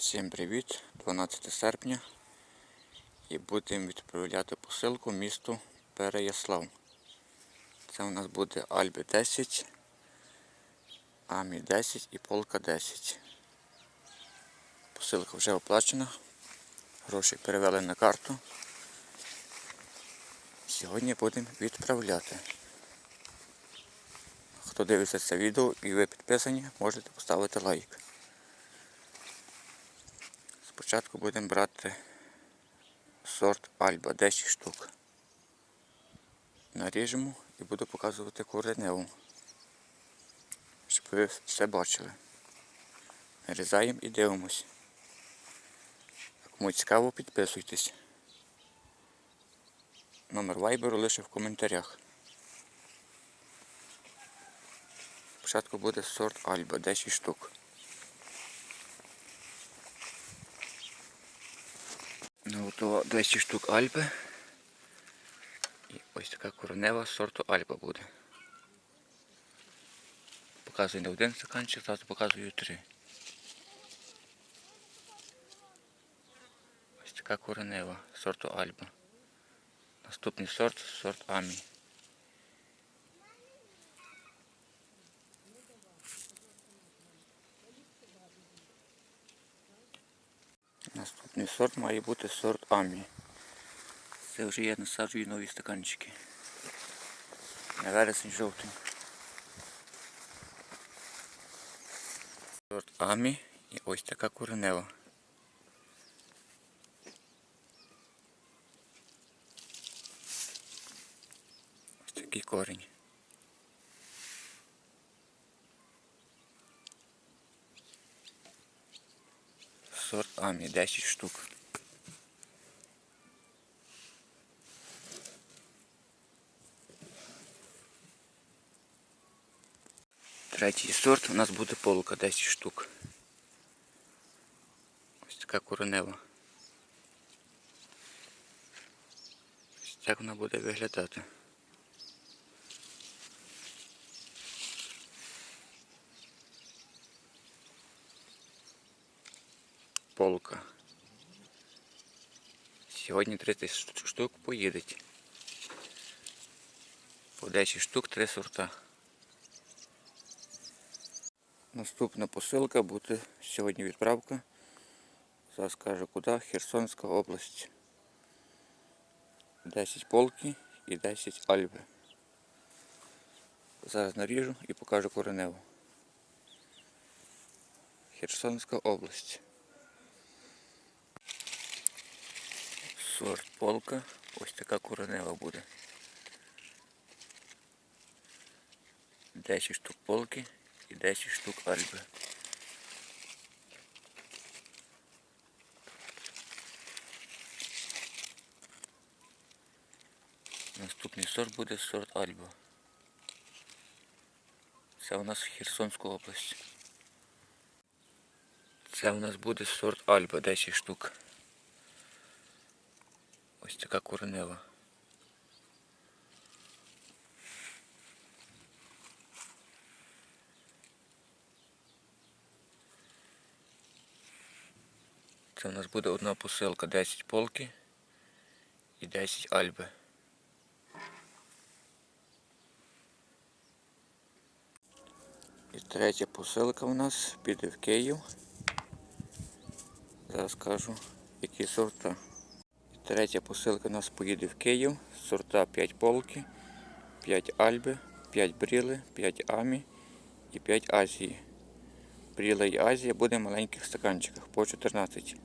Всім привіт! 12 серпня і будемо відправляти посилку місту Переяслав. Це у нас буде Альби 10, Амі 10 і Полка 10. Посилка вже оплачена. Гроші перевели на карту. Сьогодні будемо відправляти. Хто дивиться це відео і ви підписані, можете поставити лайк. Спочатку будемо брати сорт Альба 10 штук. Наріжемо і буду показувати кореневу, щоб ви все бачили. Нарізаємо і дивимось. Кому цікаво, підписуйтесь. Номер вайберу лише в коментарях. Спочатку буде сорт Альба 10 штук. Ну, готово 200 штук Альпи. І ось така коренева сорту Альпа буде. Показую не один стаканчик, зараз показую три. Ось така коренева сорту Альпа. Наступний сорт сорт Амі. Наступний сорт має бути сорт Амі. Це вже я насаджую нові стаканчики. На вересень жовтень. Сорт Амі і ось така коренева. Ось такий корінь. Сорт Амі 10 штук. Третій сорт у нас буде полка 10 штук. Ось така коронева. Ось так вона буде виглядати. Полка. Сьогодні 30 штук поїдеть. По 10 штук 3 сорта. Наступна посилка буде сьогодні відправка. Зараз скажу куди. Херсонська область. 10 полки і 10 альби. Зараз наріжу і покажу кореневу. Херсонська область. Сорт полка. Ось така коренева буде. 10 штук полки і 10 штук альби. Наступний сорт буде сорт альба. Це у нас Херсонська область. Це у нас буде сорт альба 10 штук. Ось така коренева. Це у нас буде одна посилка 10 полки і 10 альби. І третя посилка у нас піде в Київ. Зараз скажу, які сорта. Третя посилка у нас поїде в Київ. Сорта 5 полки, 5 альби, 5 бріли, 5 амі і 5 азії. Бріла і Азія буде в маленьких стаканчиках по 14.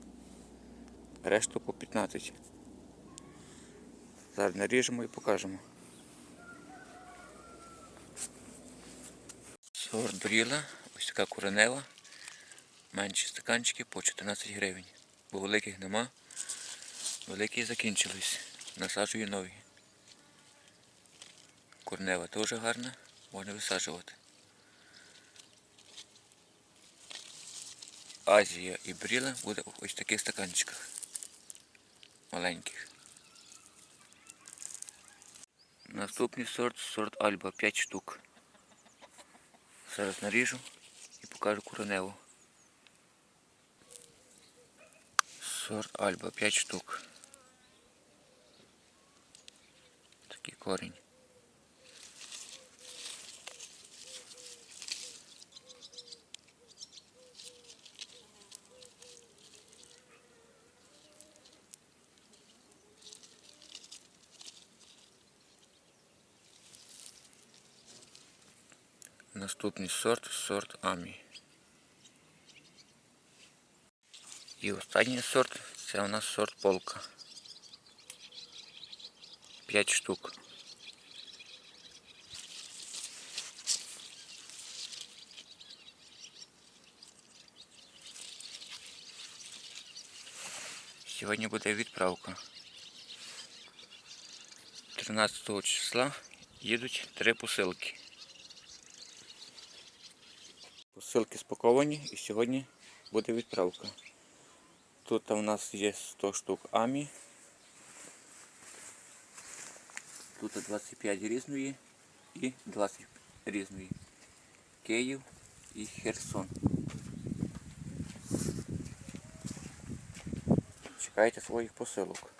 Решту по 15. Зараз наріжемо і покажемо. Сорт бріла, ось така коренева. Менші стаканчики по 14 гривень. Бо великих нема. Великі закінчились. Насаджую нові. Корнева теж гарна, можна висаджувати. Азія і бріла буде в ось таких стаканчиках. Маленьких. Наступний сорт сорт Альба 5 штук. Зараз наріжу і покажу кореневу. Сорт Альба 5 штук. Такий корінь. Наступний сорт сорт Амі. І останній сорт це у нас сорт полка. 5 штук. Сьогодні буде відправка. 13 числа їдуть три посилки. Посилки спаковані і сьогодні буде відправка. Тут у нас є 100 штук амі. Тут 25 різної і 20 різної. Київ і Херсон. Чекайте своїх посилок.